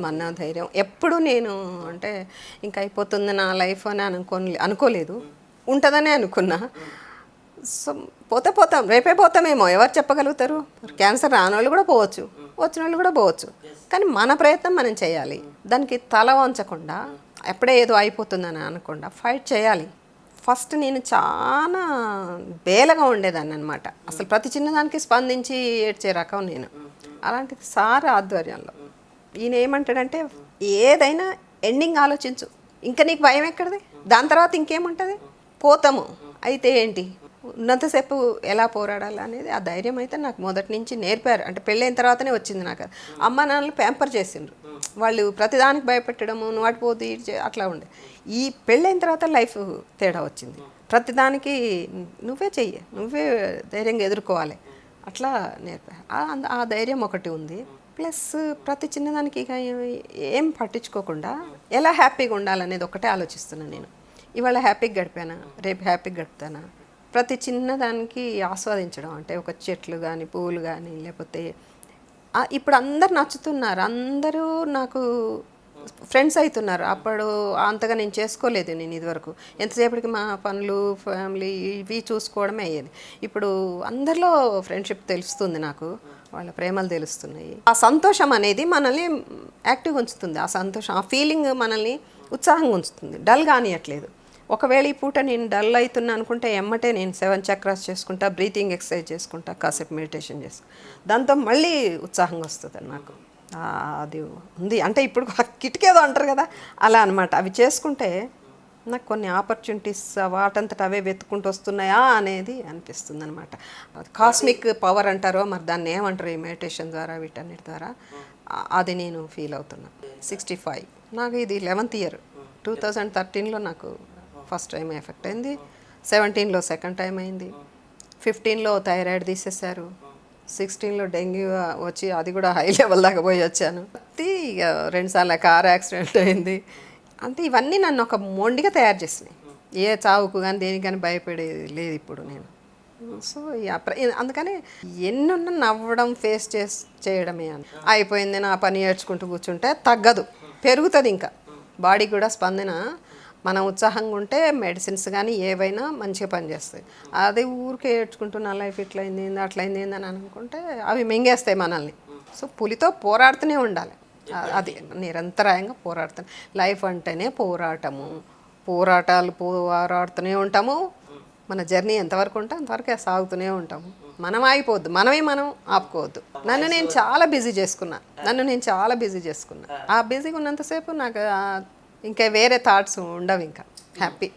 మన ధైర్యం. ఎప్పుడు నేను అంటే ఇంకా అయిపోతుంది నా లైఫ్ అని అనుకోని అనుకోలేదు. ఉంటుందనే అనుకున్నా. సో పోతే పోతాం. రేపే పోతామేమో. ఎవరు చెప్పగలుగుతారు? క్యాన్సర్ రాని వాళ్ళు కూడా పోవచ్చు. వచ్చిన వాళ్ళు కూడా పోవచ్చు. కానీ మన ప్రయత్నం మనం చేయాలి. దానికి తల వంచకుండా ఎప్పుడే ఏదో అయిపోతుందని అనకుండా ఫైట్ చేయాలి. ఫస్ట్ నేను చాలా బేలగా ఉండేదాన్ని అనమాట అసలు ప్రతి చిన్నదానికి స్పందించి ఏడ్చే రకం నేను. అలాంటిది సార్ ఆధ్వర్యంలో. ఈయన ఏమంటాడంటే ఏదైనా ఎండింగ్ ఆలోచించు. ఇంకా నీకు భయం ఎక్కడిది? దాని తర్వాత ఇంకేముంటుంది? పోతాము. అయితే ఏంటి? ఉన్నంతసేపు ఎలా పోరాడాలి అనేది ఆ ధైర్యం అయితే నాకు మొదటి నుంచి నేర్పారు. అంటే పెళ్ళైన తర్వాతనే వచ్చింది నాకు. అది. అమ్మ నాన్నలు ప్యాంపర్ చేసిండ్రు. వాళ్ళు ప్రతిదానికి భయపెట్టడము నువ్వు అటు పోతే అట్లా ఉండే. ఈ పెళ్ళైన తర్వాత లైఫ్ తేడా వచ్చింది. ప్రతిదానికి నువ్వే చెయ్యి. నువ్వే ధైర్యంగా ఎదుర్కోవాలి. అట్లా నేర్పారు ఆ ధైర్యం ఒకటి ఉంది. ప్లస్ ప్రతి చిన్నదానికి ఇక ఏం పట్టించుకోకుండా ఎలా హ్యాపీగా ఉండాలనేది ఒకటే ఆలోచిస్తున్నాను నేను. ఇవాళ హ్యాపీగా గడిపానా? రేపు హ్యాపీగా గడుపుతానా? ప్రతి చిన్నదానికి ఆస్వాదించడం అంటే ఒక చెట్లు కానీ పువ్వులు కానీ లేకపోతే ఇప్పుడు అందరు నచ్చుతున్నారు. అందరూ నాకు ఫ్రెండ్స్ అవుతున్నారు అప్పుడు అంతగా నేను చేసుకోలేదు నేను ఇదివరకు. ఎంతసేపటికి మా పనులు ఫ్యామిలీ ఇవి చూసుకోవడమే అయ్యేది. ఇప్పుడు అందరిలో ఫ్రెండ్షిప్ తెలుస్తుంది నాకు. వాళ్ళ ప్రేమలు తెలుస్తున్నాయి. ఆ సంతోషం అనేది మనల్ని యాక్టివ్గా ఉంచుతుంది. ఆ సంతోషం ఆ ఫీలింగ్ మనల్ని ఉత్సాహంగా ఉంచుతుంది. డల్ కానియట్లేదు. ఒకవేళ ఈ పూట నేను డల్ అవుతున్నా అనుకుంటే ఎమ్మటే నేను సెవెన్ చక్రాస్ చేసుకుంటా బ్రీతింగ్ ఎక్సర్సైజ్ చేసుకుంటా కాసేపు మెడిటేషన్ చేసుకుంటా దాంతో మళ్ళీ ఉత్సాహంగా వస్తుంది నాకు. అది ఉంది. అంటే ఇప్పుడు కిటికేదో అంటారు కదా? అలా అనమాట అవి చేసుకుంటే నాకు కొన్ని ఆపర్చునిటీస్ వాటంతట అవే వెతుక్కుంటూ వస్తున్నాయా అనేది అనిపిస్తుంది అనమాట కాస్మిక్ పవర్ అంటారో మరి దాన్ని ఏమంటారు ఈ మెడిటేషన్ ద్వారా వీటన్నిటి ద్వారా? అది నేను ఫీల్ అవుతున్నా. Sixty five. నాకు ఇది లెవెంత్ ఇయర్. టూ థౌజండ్ థర్టీన్లో నాకు ఫస్ట్ టైం ఎఫెక్ట్ అయింది. సెవెంటీన్లో సెకండ్ టైం అయింది. ఫిఫ్టీన్లో థైరాయిడ్ తీసేశారు. సిక్స్టీన్లో డెంగ్యూ వచ్చి అది కూడా హై లెవెల్ దాకా పోయి వచ్చాను. ప్రతి ఇక రెండుసార్లు కార్ యాక్సిడెంట్ అయింది. అంటే ఇవన్నీ నన్ను ఒక మొండిగా తయారు చేసినాయి. ఏ చావుకు కానీ దేనికి కానీ భయపడేది లేదు ఇప్పుడు నేను. సో ఈ అప్ర- అందుకని ఎన్నున్న నవ్వడం ఫేస్ చేసి చేయడమే అని. అయిపోయింది నా పని ఏడ్చుకుంటూ కూర్చుంటే తగ్గదు. పెరుగుతుంది ఇంకా. బాడీ కూడా స్పందన మనం ఉత్సాహంగా ఉంటే మెడిసిన్స్ కానీ ఏవైనా మంచిగా పనిచేస్తాయి. అదే ఊరికే ఏడ్చుకుంటూ నా లైఫ్ ఇట్లయింది అట్లయింది అని అనుకుంటే అవి మింగేస్తాయి మనల్ని. సో పులితో పోరాడుతూనే ఉండాలి. అది నిరంతరాయంగా పోరాడుతాను లైఫ్ అంటేనే పోరాటము. పోరాటాలు పోరాడుతూనే ఉంటాము. మన జర్నీ ఎంతవరకు ఉంటే అంతవరకే సాగుతూనే ఉంటాము. మనం ఆగిపోవద్దు. మనమే మనం ఆపుకోవద్దు. నన్ను నేను చాలా బిజీ చేసుకున్నా. నన్ను నేను చాలా బిజీ చేసుకున్నా. ఆ బిజీగా ఉన్నంతసేపు నాకు ఇంకా వేరే థాట్స్ ఉండవు ఇంకా. హ్యాపీ